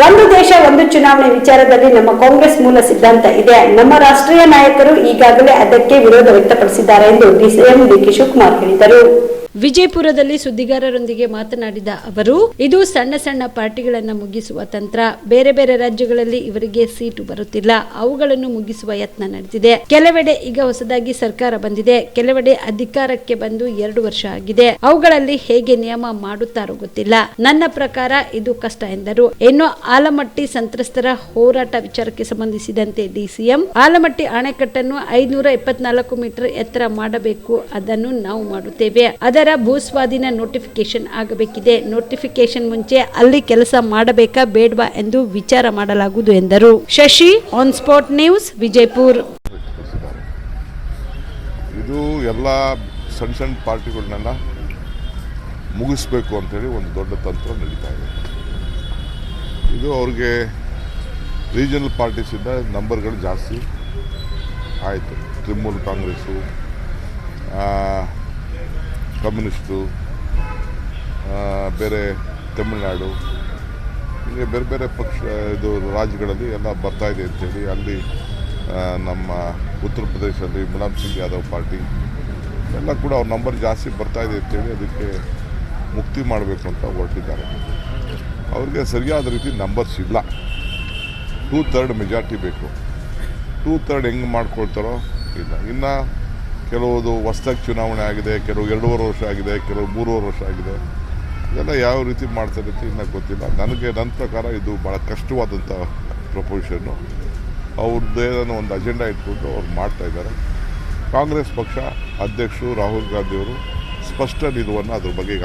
ಒಂದು ದೇಶ, ಒಂದು ಚುನಾವಣೆ ವಿಚಾರದಲ್ಲಿ ನಮ್ಮ ಕಾಂಗ್ರೆಸ್ ಮೂಲ ಸಿದ್ಧಾಂತ ಇದೆ. ನಮ್ಮ ರಾಷ್ಟ್ರೀಯ ನಾಯಕರು ಈಗಾಗಲೇ ಅದಕ್ಕೆ ವಿರೋಧ ವ್ಯಕ್ತಪಡಿಸಿದ್ದಾರೆ ಎಂದು ಡಿಸಿಎಂ ಡಿಕೆ ಶಿವಕುಮಾರ್ ಹೇಳಿದರು. ವಿಜಯಪುರದಲ್ಲಿ ಸುದ್ದಿಗಾರರೊಂದಿಗೆ ಮಾತನಾಡಿದ ಅವರು, ಇದು ಸಣ್ಣ ಸಣ್ಣ ಪಾರ್ಟಿಗಳನ್ನು ಮುಗಿಸುವ ತಂತ್ರ. ಬೇರೆ ಬೇರೆ ರಾಜ್ಯಗಳಲ್ಲಿ ಇವರಿಗೆ ಸೀಟು ಬರುತ್ತಿಲ್ಲ. ಅವುಗಳನ್ನು ಮುಗಿಸುವ ಯತ್ನ ನಡೆದಿದೆ. ಕೆಲವೆಡೆ ಈಗ ಹೊಸದಾಗಿ ಸರ್ಕಾರ ಬಂದಿದೆ. ಕೆಲವೆಡೆ ಅಧಿಕಾರಕ್ಕೆ ಬಂದು ಎರಡು ವರ್ಷ ಆಗಿದೆ. ಅವುಗಳಲ್ಲಿ ಹೇಗೆ ನಿಯಮ ಮಾಡುತ್ತಾರೋ ಗೊತ್ತಿಲ್ಲ. ನನ್ನ ಪ್ರಕಾರ ಇದು ಕಷ್ಟ ಎಂದರು. ಇನ್ನು ಆಲಮಟ್ಟಿ ಸಂತ್ರಸ್ತರ ಹೋರಾಟ ವಿಚಾರಕ್ಕೆ ಸಂಬಂಧಿಸಿದಂತೆ ಡಿಸಿಎಂ, ಆಲಮಟ್ಟಿ ಅಣೆಕಟ್ಟನ್ನು ಐನೂರ ಇಪ್ಪತ್ನಾಲ್ಕು ಮೀಟರ್ ಎತ್ತರ ಮಾಡಬೇಕು. ಅದನ್ನು ನಾವು ಮಾಡುತ್ತೇವೆ. ಅದರ ಭೂಸ್ವಾಧೀನ ನೋಟಿಫಿಕೇಶನ್ ಆಗಬೇಕಿದೆ. ನೋಟಿಫಿಕೇಶನ್ ಮುಂಚೆ ಅಲ್ಲಿ ಕೆಲಸ ಮಾಡಬೇಕಾ ಬೇಡವಾ ಎಂದು ವಿಚಾರ ಮಾಡಲಾಗುವುದು ಎಂದರು. Shashi on spot news Vijayapur. ಇದು ಎಲ್ಲ ಸಣ್ಣ ಸಣ್ಣ ಪಾರ್ಟಿಗಳನ್ನೆಲ್ಲ ಮುಗಿಸ್ಬೇಕು ಅಂತೇಳಿ ಒಂದು ದೊಡ್ಡ ತಂತ್ರ ನಡೀತಾ ಇದೆ. ಇದು ಅವ್ರಿಗೆ ರೀಜನಲ್ ಪಾರ್ಟೀಸಿಂದ ನಂಬರ್ಗಳು ಜಾಸ್ತಿ ಆಯಿತು. ತೃಣಮೂಲ ಕಾಂಗ್ರೆಸ್ಸು ಕಮ್ಯುನಿಸ್ಟು ಬೇರೆ ತಮಿಳುನಾಡು, ಹೀಗೆ ಬೇರೆ ಬೇರೆ ಪಕ್ಷ, ಇದು ರಾಜ್ಯಗಳಲ್ಲಿ ಎಲ್ಲ ಬರ್ತಾಯಿದೆ ಅಂತೇಳಿ ಅಲ್ಲಿ ನಮ್ಮ ಉತ್ತರ ಪ್ರದೇಶದಲ್ಲಿ ಮುಲಾಯಂ ಸಿಂಗ್ ಯಾದವ್ ಪಾರ್ಟಿ, ಎಲ್ಲ ಕೂಡ ಅವ್ರ ನಂಬರ್ ಜಾಸ್ತಿ ಬರ್ತಾಯಿದೆ ಅಂತೇಳಿ ಅದಕ್ಕೆ ಮುಕ್ತಿ ಮಾಡಬೇಕು ಅಂತ ಹೊರಟಿದ್ದಾರೆ. ಅವ್ರಿಗೆ ಸರಿಯಾದ ರೀತಿ ನಂಬರ್ಸ್ ಇಲ್ಲ. ಟೂ ಥರ್ಡ್ ಮೆಜಾರಿಟಿ ಬೇಕು. ಟೂ ಥರ್ಡ್ ಹೆಂಗೆ ಮಾಡ್ಕೊಳ್ತಾರೋ ಇಲ್ಲ. ಇನ್ನು ಕೆಲವುದು ಹೊಸ್ದಾಗಿ ಚುನಾವಣೆ ಆಗಿದೆ, ಕೆಲವು ಎರಡೂವರೆ ವರ್ಷ ಆಗಿದೆ, ಕೆಲವು ಮೂರುವರೆ ವರ್ಷ ಆಗಿದೆ. ಇದೆಲ್ಲ ಯಾವ ರೀತಿ ಮಾಡ್ತಾರೆ ಅಂತ ಇನ್ನೂ ಗೊತ್ತಿಲ್ಲ. ನನಗೆ ನನ್ನ ಪ್ರಕಾರ ಇದು ಭಾಳ ಕಷ್ಟವಾದಂಥ ಪ್ರಪೋಸಿಷನ್ನು ಅವ್ರದ್ದೇ ಒಂದು ಅಜೆಂಡಾ ಇಟ್ಕೊಂಡು ಅವ್ರು ಮಾಡ್ತಾ ಇದ್ದಾರೆ. ಕಾಂಗ್ರೆಸ್ ಪಕ್ಷ ಅಧ್ಯಕ್ಷರು ರಾಹುಲ್ ಗಾಂಧಿಯವರು ಸ್ಪಷ್ಟ ನಿಲುವನ್ನು ಅದ್ರ ಬಗ್ಗೆ ಈಗ